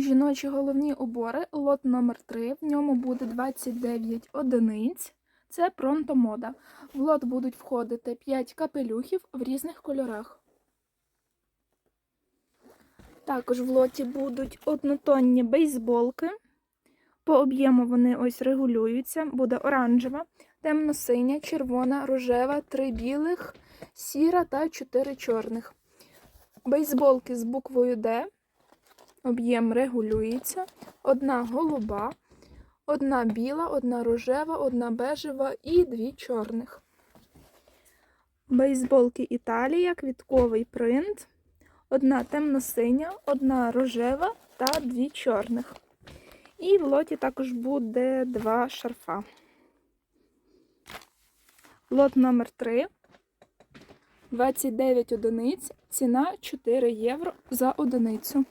жіночі головні убори, лот номер 3 В ньому буде 29 одиниць. Це пронтомода. В лот будуть входити 5 капелюхів в різних кольорах. Також в лоті будуть однотонні бейсболки. По об'єму вони ось регулюються. Буде оранжева, темно-синя, червона, рожева, три білих, сіра та чотири чорних. Бейсболки з буквою Д. Об'єм регулюється. Одна голуба, одна біла, одна рожева, одна бежева і дві чорних. Бейсболки Італія, квітковий принт. Одна темно-синя, одна рожева та дві чорних. І в лоті також буде два шарфа. Лот номер 3. 29 одиниць. Ціна 4 євро за одиницю.